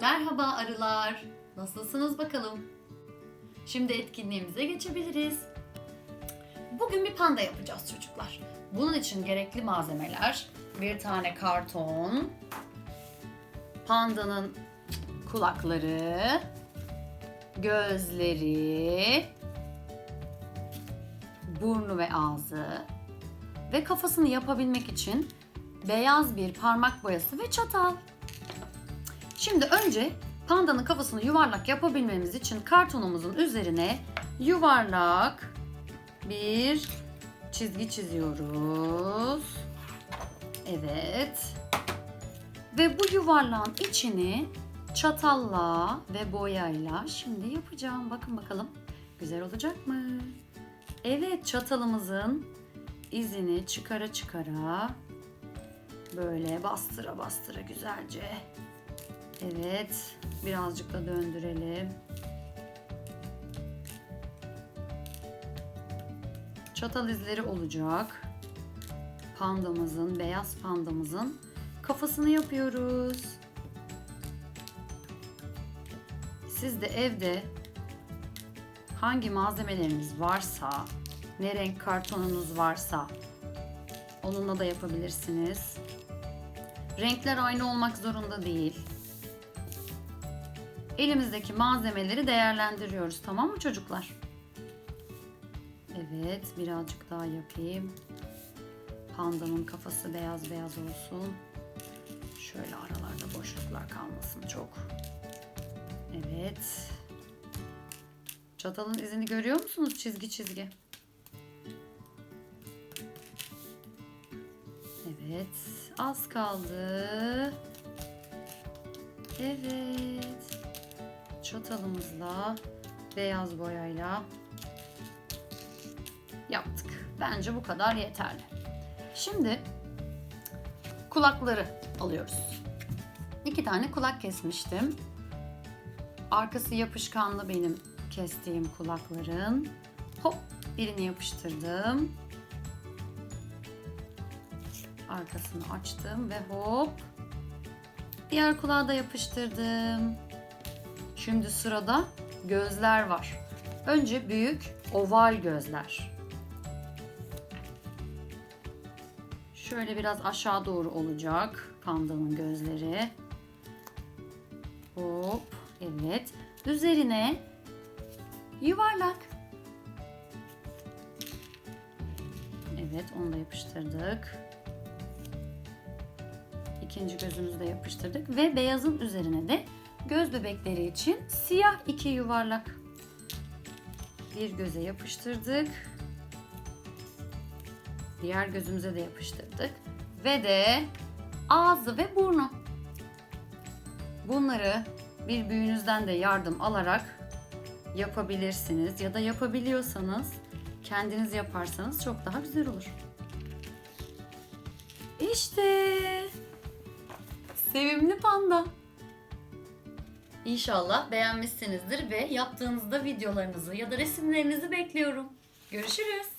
Merhaba arılar. Nasılsınız bakalım? Şimdi etkinliğimize geçebiliriz. Bugün bir panda yapacağız çocuklar. Bunun için gerekli malzemeler bir tane karton, pandanın kulakları, gözleri, burnu ve ağzı ve kafasını yapabilmek için beyaz bir parmak boyası ve çatal. Şimdi önce pandanın kafasını yuvarlak yapabilmemiz için kartonumuzun üzerine yuvarlak bir çizgi çiziyoruz. Evet. Ve bu yuvarlağın içini çatalla ve boyayla şimdi yapacağım. Bakın bakalım güzel olacak mı? Evet çatalımızın izini çıkara çıkara böyle bastıra bastıra güzelce Evet, birazcık da döndürelim. Çatal izleri olacak. Pandamızın, beyaz pandamızın kafasını yapıyoruz. Siz de evde hangi malzemeleriniz varsa, ne renk kartonunuz varsa onunla da yapabilirsiniz. Renkler aynı olmak zorunda değil elimizdeki malzemeleri değerlendiriyoruz. Tamam mı çocuklar? Evet, birazcık daha yapayım. Pandamın kafası beyaz beyaz olsun. Şöyle aralarda boşluklar kalmasın çok. Evet. Çatalın izini görüyor musunuz? Çizgi çizgi. Evet, az kaldı. Evet çatalımızla beyaz boyayla yaptık. Bence bu kadar yeterli. Şimdi kulakları alıyoruz. İki tane kulak kesmiştim. Arkası yapışkanlı benim kestiğim kulakların. Hop birini yapıştırdım. Arkasını açtım ve hop diğer kulağı da yapıştırdım. Şimdi sırada gözler var. Önce büyük oval gözler. Şöyle biraz aşağı doğru olacak pandanın gözleri. Hop, evet. Üzerine yuvarlak. Evet, onu da yapıştırdık. İkinci gözümüzü de yapıştırdık ve beyazın üzerine de Göz bebekleri için siyah iki yuvarlak. Bir göze yapıştırdık. Diğer gözümüze de yapıştırdık. Ve de ağzı ve burnu. Bunları bir büyüğünüzden de yardım alarak yapabilirsiniz. Ya da yapabiliyorsanız kendiniz yaparsanız çok daha güzel olur. İşte sevimli panda. İnşallah beğenmişsinizdir ve yaptığınızda videolarınızı ya da resimlerinizi bekliyorum. Görüşürüz.